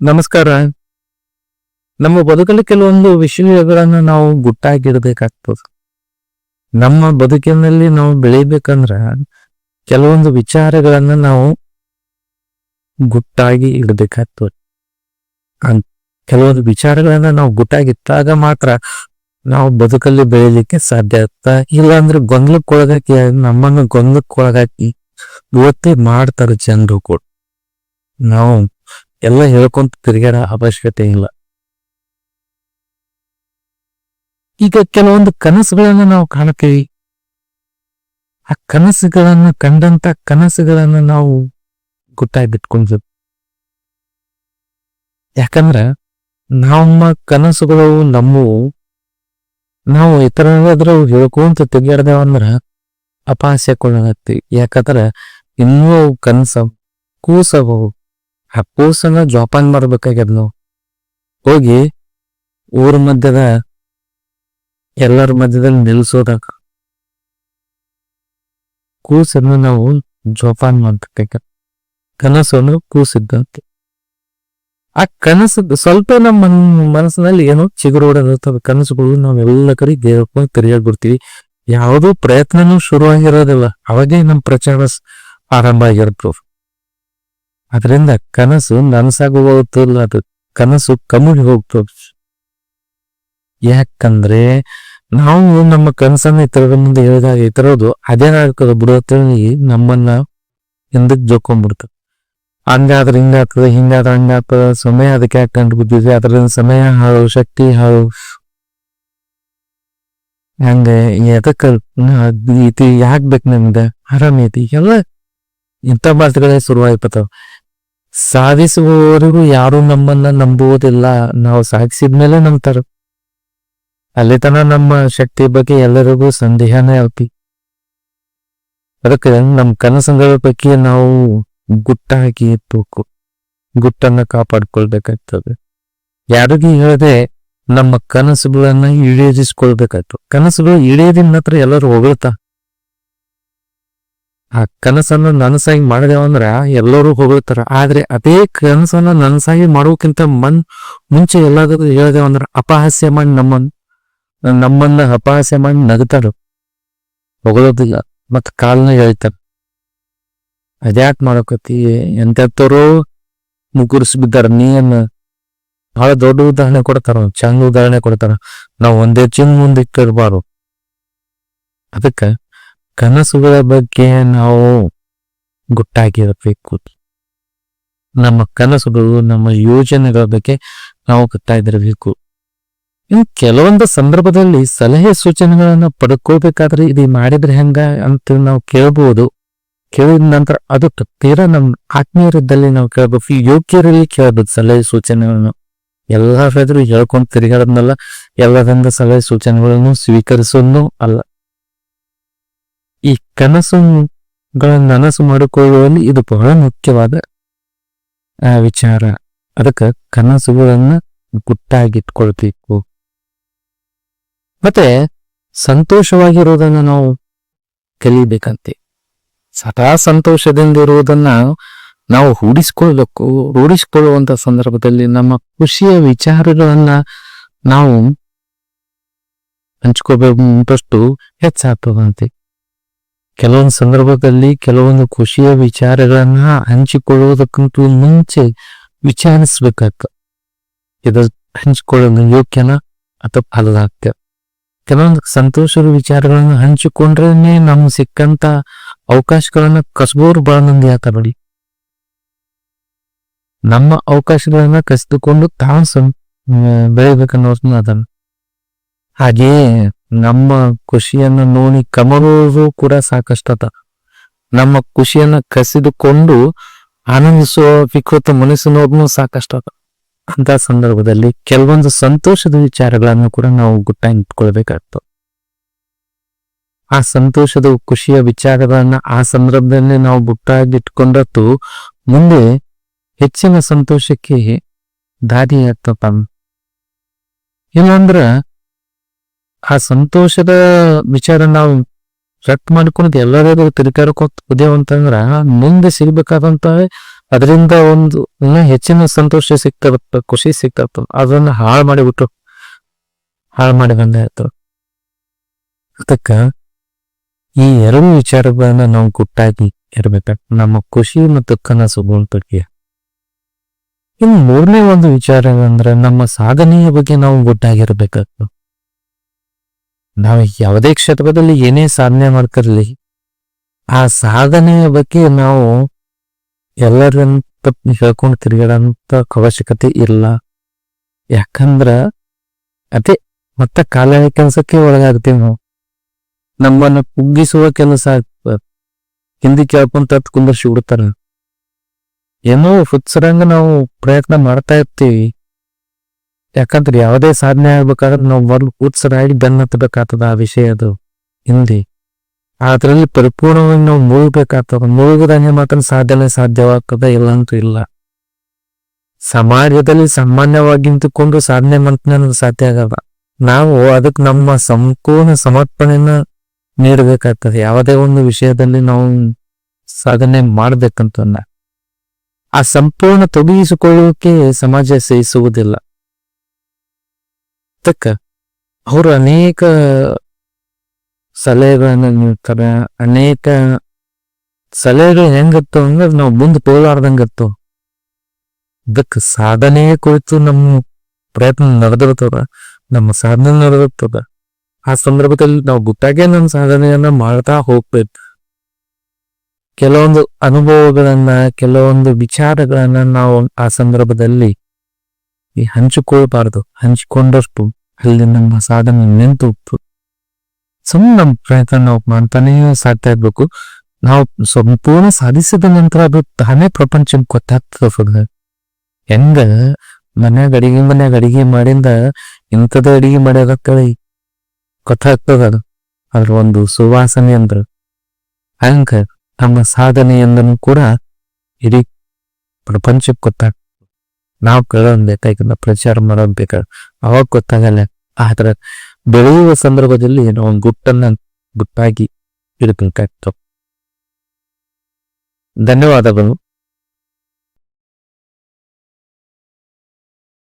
ನಮಸ್ಕಾರ. ನಮ್ಮ ಬದುಕಲ್ಲಿ ಕೆಲವೊಂದು ವಿಷಯಗಳನ್ನ ನಾವು ಗುಟ್ಟಾಗಿಡ್ಬೇಕಾಗ್ತದೆ. ನಮ್ಮ ಬದುಕಿನಲ್ಲಿ ನಾವು ಬೆಳಿಬೇಕಂದ್ರ ಕೆಲವೊಂದು ವಿಚಾರಗಳನ್ನ ನಾವು ಗುಟ್ಟಾಗಿ ಇಡಬೇಕಾಗ್ತದೆ. ಕೆಲವೊಂದು ವಿಚಾರಗಳನ್ನ ನಾವು ಗುಟ್ಟಾಗಿಟ್ಟಾಗ ಮಾತ್ರ ನಾವು ಬದುಕಲ್ಲಿ ಬೆಳಿಲಿಕ್ಕೆ ಸಾಧ್ಯ ಆಗ್ತಾ ಇಲ್ಲ ಅಂದ್ರೆ ಗೊಂದಲಕ್ಕೊಳಗಾಕಿ, ನಮ್ಮನ್ನು ಗೊಂದಲಕ್ಕೊಳಗಾಕಿ ಇವತ್ತೇ ಮಾಡ್ತಾರೆ ಜನರು ಕೂಡ. ನಾವು ಎಲ್ಲ ಹೇಳ್ಕೊಂತ ತಿರುಗಾಡೋ ಅವಶ್ಯಕತೆ ಇಲ್ಲ. ಈಗ ಕೆಲವೊಂದು ಕನಸುಗಳನ್ನು ನಾವು ಕಾಣ್ತೀವಿ ಆ ಕನಸುಗಳನ್ನು ಕಂಡಂತ ಕನಸುಗಳನ್ನು ನಾವು ಗುಟ್ಟಾಗಿಟ್ಕೊಂಡ್ವಿ ಯಾಕಂದ್ರ ನಮ್ಮ ಕನಸುಗಳು ನಮ್ಮವು. ನಾವು ಇತರರಾದ್ರೂ ಹೇಳ್ಕೊಂತ ತಿರುಗಾಡ್ದೇವಂದ್ರ ಅಪಾಸ್ಯಕೊಳ್ಳಿ ಯಾಕಂದ್ರ ಇನ್ನೂ ಕನಸ ಕೂಸಬಹುದು ಆ ಜೋಪಾನ ಮಾಡ್ಬೇಕಾಗ್ಯದ ನಾವು ಹೋಗಿ ಊರ ಮಧ್ಯದ, ಎಲ್ಲರ ಮಧ್ಯದಲ್ಲಿ ನಿಲ್ಸೋದಾಗ ಕೂಸನ್ನು ನಾವು ಜೋಪಾನ್ ಮಾಡ್ಬೇಕಾಗ್ಯದ. ಕನಸನ್ನು ಕೂಸಿದ್ದಂತೆ ಆ ಕನಸು ಸ್ವಲ್ಪ ನಮ್ಮ ಮನ್- ಮನಸ್ಸಿನಲ್ಲಿ ಏನೋ ಚಿಗುರೋಡಿರ್ತವೆ ಕನಸುಗಳು ನಾವೆಲ್ಲ ಕಡೆ ದೇವಕ್ಕೆ ತಿರುಗಾಡ್ಬಿಡ್ತೀವಿ ಯಾವುದೋ ಪ್ರಯತ್ನನೂ ಶುರುವಾಗಿರೋದಿಲ್ಲ. ಅವಾಗೇ ನಮ್ಮ ಪ್ರಚಾರ ಆರಂಭ ಆಗಿರ್ತವೆ ಅದರಿಂದ ಕನಸು ನನಸಾಗುವುದಿಲ್ಲ ಅದು ಕನಸು ಕಮುಳಿ ಹೋಗ್ತದೆ. ಯಾಕಂದ್ರೆ ನಾವು ನಮ್ಮ ಕನಸನ್ನ ಇತರರ ಮುಂದೆ ಹೇಳಿದಾಗ ಇತರದು ಅದೇನಾಗ್ತದೆ ಬಿಡುತ್ತೇಳಿ ನಮ್ಮನ್ನ ಹಿಂದಕ್ಕೆ ಜೋಕೊಂಡ್ಬಿಡ್ತದೆ. ಹಂಗಾದ್ರೆ ಹಿಂಗಾಗ್ತದೆ, ಹಿಂಗಾದ್ರೆ ಹಂಗಾಗ್ತದೆ. ಸಮಯ ಅದಕ್ಕೆ ಯಾಕೆ ಕಂಡು ಬಿದ್ದಿದೆ ಅದರಿಂದ ಸಮಯ ಹಾಳು, ಶಕ್ತಿ ಹಾಳು. ಹಂಗೆ ಎದಕ್ಕ ಇದು ಯಾಕೆ ಬೇಕು ನಮ್ಗೆ? ಆರಾಮ ಐತಿ. ಎಲ್ಲ ಇಂಥ ಮಾತುಗಳೇ ಶುರುವಾಗ್ಬಿಡ್ತಾವ ಸಾಧಿಸುವವರೆಗೂ ಯಾರು ನಮ್ಮನ್ನ ನಂಬುವುದಿಲ್ಲ. ನಾವು ಸಾಧಿಸಿದ್ಮೇಲೆ ನಂಬ್ತಾರ. ಅಲ್ಲಿ ತನ ನಮ್ಮ ಶಕ್ತಿ ಬಗ್ಗೆ ಎಲ್ಲರಿಗೂ ಸಂದೇಹನೇ ಅಲ್ಪಿ. ಅದಕ್ಕೆ ನಮ್ಮ ಕನಸುಗಳ ಬಗ್ಗೆ ನಾವು ಗುಟ್ಟಾಗಿ ಇರ್ಬೇಕು. ಗುಟ್ಟನ್ನ ಕಾಪಾಡ್ಕೊಳ್ಬೇಕಾಗ್ತದೆ. ಯಾರಿಗೂ ಹೇಳದೆ ನಮ್ಮ ಕನಸುಗಳನ್ನ ಈಡೇರಿಸ್ಕೊಳ್ಬೇಕಾಯ್ತು ಕನಸುಗಳು ಈಡೇರಿನ ಹತ್ರ ಎಲ್ಲರೂ ಹೊಗಳ್ತಾ ಆ ಕನಸನ್ನ ನನಸಾಗಿ ಮಾಡಿದೇವಂದ್ರ ಎಲ್ಲರೂ ಹೊಗಳ್ತಾರ. ಆದ್ರೆ ಅದೇ ಕನಸನ್ನ ನನಸಾಗಿ ಮಾಡೋಕ್ಕಿಂತ ಮನ್ ಮುಂಚೆ ಎಲ್ಲಾದ್ರೂ ಹೇಳ್ದೇವಂದ್ರ ಅಪಹಾಸ್ಯ ಮಾಡಿ ನಮ್ಮನ್, ನಮ್ಮನ್ನ ಅಪಹಾಸ್ಯ ಮಾಡಿ ನಗ್ತಾರ. ಹೊಗಳೋದಿಲ್ಲ, ಮತ್ ಕಾಲನ ಎಳಿತಾರ. ಅದ್ಯಾಕ್ ಮಾಡಕತಿ ಎಂತೆಂತವ್ರು ಮುಗುರ್ಸ್ ಬಿದ್ದಾರ. ನೀನ್ ಬಹಳ ದೊಡ್ಡ ಉದಾಹರಣೆ ಕೊಡ್ತಾರ, ಚಂದ ಉದಾಹರಣೆ ಕೊಡ್ತಾರ. ನಾವ್ ಒಂದೇ ಚಿನ್ ಮುಂದೆ ಇಟ್ಟಿರ್ಬಾರು ಅದಕ್ಕ ಕನಸುಗಳ ಬಗ್ಗೆ ನಾವು ಗುಟ್ಟಾಗಿರಬೇಕು. ನಮ್ಮ ಕನಸುಗಳು, ನಮ್ಮ ಯೋಜನೆಗಳ ಬಗ್ಗೆ ನಾವು ಗೊತ್ತಾಗಿರಬೇಕು ಇನ್ನು ಕೆಲವೊಂದು ಸಂದರ್ಭದಲ್ಲಿ ಸಲಹೆ ಸೂಚನೆಗಳನ್ನು ಪಡ್ಕೋಬೇಕಾದ್ರೆ ಇದು ಮಾಡಿದ್ರೆ ಹೆಂಗ ಅಂತ ನಾವು ಕೇಳಬಹುದು ಕೇಳಿದ ನಂತರ ಅದು ತೀರಾ ನಮ್ಮ ಆತ್ಮೀಯರಿದ್ದಲ್ಲಿ ನಾವು ಕೇಳ್ಬೇಕು, ಯೋಗ್ಯರಲ್ಲಿ ಕೇಳಬೇಕು ಸಲಹೆ ಸೂಚನೆಗಳನ್ನು. ಎಲ್ಲಾದ್ರೂ ಹೇಳ್ಕೊಂಡು ತಿರುಗಾಡೋದ್ನಲ್ಲ ಎಲ್ಲದಂದ ಸಲಹೆ ಸೂಚನೆಗಳನ್ನು ಸ್ವೀಕರಿಸೋದು ಅಲ್ಲ. ಈ ಕನಸುಗಳನ್ನು ನನಸು ಮಾಡಿಕೊಳ್ಳುವಲ್ಲಿ ಇದು ಬಹಳ ಮುಖ್ಯವಾದ ವಿಚಾರ. ಅದಕ್ಕೆ ಕನಸುಗಳನ್ನ ಗುಟ್ಟಾಗಿಟ್ಕೊಳ್ಬೇಕು. ಮತ್ತೆ ಸಂತೋಷವಾಗಿರೋದನ್ನ ನಾವು ಕಲಿಬೇಕಂತೆ. ಸದಾ ಸಂತೋಷದಿಂದ ಇರುವುದನ್ನ ನಾವು ರೂಢಿಸ್ಕೊಳ್ಬೇಕು ರೂಢಿಸ್ಕೊಳ್ಳುವಂತ ಸಂದರ್ಭದಲ್ಲಿ ನಮ್ಮ ಖುಷಿಯ ವಿಚಾರಗಳನ್ನ ನಾವು ಹಂಚ್ಕೋಬೇಕಷ್ಟು ಹೆಚ್ಚಾಗ್ತದಂತೆ. ಕೆಲವೊಂದು ಸಂದರ್ಭದಲ್ಲಿ ಕೆಲವೊಂದು ಖುಷಿಯ ವಿಚಾರಗಳನ್ನ ಹಂಚಿಕೊಳ್ಳುವುದಕ್ಕಂತೂ ಮುಂಚೆ ವಿಚಾರಿಸ್ಬೇಕಾಗ್ತ ಇದ ಹಂಚಿಕೊಳ್ಳೋದು ಯೋಗ್ಯನ ಅಥವಾ ಅಲ್ಲಾಗ್ತ ಕೆಲವೊಂದು ಸಂತೋಷದ ವಿಚಾರಗಳನ್ನ ಹಂಚಿಕೊಂಡ್ರೇನೆ ನಮ್ಗೆ ಸಿಕ್ಕಂತ ಅವಕಾಶಗಳನ್ನ ಕಸಬೋರು ಬಹಳ ಮಂದಿ ಆತ ನಮ್ಮ ಅವಕಾಶಗಳನ್ನ ಕಸಿದುಕೊಂಡು ತಾವು ಬೆಳಿಬೇಕನ್ನೋದನ್ನ ಹಾಗೆಯೇ ನಮ್ಮ ಖುಷಿಯನ್ನು ನೋಡಿ ಕಮರೋದು ಕೂಡ ಸಾಕಷ್ಟದ ನಮ್ಮ ಖುಷಿಯನ್ನ ಕಸಿದುಕೊಂಡು ಆನಂದಿಸುವ ವಿಕೃತ ಮನಸ್ಸಿನೋದ್ನು ಸಾಕಷ್ಟದ ಅಂತ ಸಂದರ್ಭದಲ್ಲಿ ಕೆಲವೊಂದು ಸಂತೋಷದ ವಿಚಾರಗಳನ್ನು ಕೂಡ ನಾವು ಗುಟ್ಟಾಗಿ ಇಟ್ಕೊಳ್ಬೇಕಾಗ್ತದೆ ಆ ಸಂತೋಷದ ಖುಷಿಯ ವಿಚಾರಗಳನ್ನ ಆ ಸಂದರ್ಭದಲ್ಲಿ ನಾವು ಗುಟ್ಟಾಗಿ ಇಟ್ಕೊಂಡತ್ತು ಮುಂದೆ ಹೆಚ್ಚಿನ ಸಂತೋಷಕ್ಕೆ ದಾರಿ ಆಗ್ತಪ್ಪ ಇಲ್ಲಾಂದ್ರ ಆ ಸಂತೋಷದ ವಿಚಾರ ನಾವು ರಟ್ ಮಾಡ್ಕೊಂಡು ಎಲ್ಲರಿಗೂ ತಿರುಗಾಡ್ಕೊತ ಹೋದೇವು ಅಂತಂದ್ರ ಮುಂದೆ ಸಿಗ್ಬೇಕಾದಂತ ಅದರಿಂದ ಒಂದು ಹೆಚ್ಚಿನ ಸಂತೋಷ ಸಿಗ್ತಿರತ್ತ ಖುಷಿ ಸಿಗ್ತಿರ್ತ ಅದನ್ನ ಹಾಳು ಮಾಡಿಬಿಟ್ಟು ಹಾಳು ಮಾಡಿ ಬಂದ ಆಯ್ತು ಅದಕ್ಕ ಈ ಎರಡು ವಿಚಾರಗಳನ್ನ ನಾವು ಗುಟ್ಟಾಗಿ ಇರ್ಬೇಕ ನಮ್ಮ ಖುಷಿ ಮತ್ತು ಕನಸು ಬಗ್ಗೆ ಇನ್ನು ಮೂರನೇ ಒಂದು ವಿಚಾರ ಅಂದ್ರೆ ನಮ್ಮ ಸಾಧನೆಯ ಬಗ್ಗೆ ನಾವು ಗುಟ್ಟಾಗಿರ್ಬೇಕಾಗ್ತದೆ ನಾವು ಯಾವುದೇ ಕ್ಷೇತ್ರದಲ್ಲಿ ಏನೇ ಸಾಧನೆ ಮಾಡ್ಕರ್ಲಿ, ಆ ಸಾಧನೆಯ ಬಗ್ಗೆ ನಾವು ಎಲ್ಲರಂತ ಹೇಳ್ಕೊಂಡು ತಿರುಗಾಡಂತ ಅವಶ್ಯಕತೆ ಇಲ್ಲ. ಯಾಕಂದ್ರ ಅದೇ ಮತ್ತೆ ಕಾಲ ಕೆಲಸಕ್ಕೆ ಒಳಗಾಗ್ತೀವಿ ನಾವು. ನಮ್ಮನ್ನ ಕುಗ್ಗಿಸುವ ಕೆಲಸ ಹಿಂದಿ ಕೇಳ್ಕೊಂತ ಕುಂದರ್ಸಿ ಬಿಡ್ತಾರ. ಏನೋ ಹುಚ್ಚರಂಗ ನಾವು ಪ್ರಯತ್ನ ಮಾಡ್ತಾ ಇರ್ತೀವಿ. ಯಾಕಂದ್ರೆ ಯಾವುದೇ ಸಾಧನೆ ಆಗ್ಬೇಕಾದ್ರೆ ನಾವು ಮೊದಲು ಬೆನ್ನ ಬೆನ್ನತ್ತಬೇಕಾಗ್ತದ ಆ ವಿಷಯ ಅದು ಹಿಂದಿ. ಅದರಲ್ಲಿ ಪರಿಪೂರ್ಣವಾಗಿ ನಾವು ಮುಳುಗಬೇಕಾಗ್ತದ, ಮುಳುಗದಂಗೆ ಮಾತ್ರ ಸಾಧನೆ ಸಾಧ್ಯವಾಗ್ತದ ಇಲ್ಲಂತೂ ಇಲ್ಲ. ಸಮಾಜದಲ್ಲಿ ಸಾಮಾನ್ಯವಾಗಿ ನಿಂತುಕೊಂಡು ಸಾಧನೆ ಮಾಡ್ತಾನೆ ಸಾಧ್ಯ ಆಗದ ನಾವು ಅದಕ್ಕೆ ನಮ್ಮ ಸಂಪೂರ್ಣ ಸಮರ್ಪಣೆನ ನೀಡಬೇಕಾಗ್ತದೆ. ಯಾವುದೇ ಒಂದು ವಿಷಯದಲ್ಲಿ ನಾವು ಸಾಧನೆ ಮಾಡ್ಬೇಕಂತ ಆ ಸಂಪೂರ್ಣ ತೊಡಗಿಸಿಕೊಳ್ಳೋಕೆ ಸಮಾಜ ಸಹಿಸುವುದಿಲ್ಲ. ಅದಕ್ಕ ಅವರು ಅನೇಕ ಸಲಹೆಗಳನ್ನ ನೀಡ್ತಾರೆ, ಅನೇಕ ಸಲಹೆಗಳು ಹೆಂಗತ್ತು ಅಂದ್ರೆ ನಾವು ಮುಂದೆ ಹೋಲಾರ್ದಂಗತ್ತು ಅದಕ್ಕೆ ಸಾಧನೆ ಕುರಿತು ನಮ್ಮ ಪ್ರಯತ್ನ ನಡೆದಿರ್ತದ, ನಮ್ಮ ಸಾಧನೆ ನಡೆದಿರ್ತದ. ಆ ಸಂದರ್ಭದಲ್ಲಿ ನಾವು ಗುಟ್ಟಾಗೆ ನಮ್ಮ ಸಾಧನೆಯನ್ನ ಮಾಡ್ತಾ ಹೋಗ್ಬೇಕು. ಕೆಲವೊಂದು ಅನುಭವಗಳನ್ನ, ಕೆಲವೊಂದು ವಿಚಾರಗಳನ್ನ ನಾವು ಆ ಸಂದರ್ಭದಲ್ಲಿ ಈ ಹಂಚಿಕೊಳ್ಬಾರದು ಹಂಚಿಕೊಂಡಷ್ಟು ಅಲ್ಲಿ ನಮ್ಮ ಸಾಧನೆ ನಿಂತು ಸುಮ್ಮನೆ ನಮ್ಮ ಪ್ರಯತ್ನ ನಾವು ಮಾಡ್ತಾನೆ ಸಾಧ್ಯ ಇರ್ಬೇಕು ನಾವು ಸಂಪೂರ್ಣ ಸಾಧಿಸಿದ ನಂತರ ಅದು ತಾನೇ ಪ್ರಪಂಚಕ್ಕೆ ಗೊತ್ತಾಗ್ತದ ಹೆಂಗ? ಮನ್ಯಾಗ ಅಡಿಗೆ ಮನ್ಯಾಗ ಅಡಿಗೆ ಮಾಡಿಂದ ಇಂಥದ ಅಡಿಗೆ ಮಾಡ್ಯಾರ ಗೊತ್ತಾಗ್ತದ ಅದು. ಅದ್ರ ಒಂದು ಸುವಾಸನೆ ಅಂದ್ರ ಹಂಗ ನಮ್ಮ ಸಾಧನೆ ಎಂದನು ಕೂಡ ಇಡೀ ಪ್ರಪಂಚಕ್ಕೆ ಗೊತ್ತಾಗ ನಾವು ಕೇಳೋನ್ ಬೇಕಾಗಿಲ್ಲ ಪ್ರಚಾರ ಮಾಡೋದ್ ಬೇಕಾಗ. ಅವಾಗ ಗೊತ್ತಾಗಲ್ಲ. ಆದ್ರೆ ಬೆಳೆಯುವ ಸಂದರ್ಭದಲ್ಲಿ ನಾವು ಗುಟ್ಟನ್ನ ಗುಟ್ಟಾಗಿ ಇಡಬೇಕಾಗ್ತವೆ ಧನ್ಯವಾದಗಳು.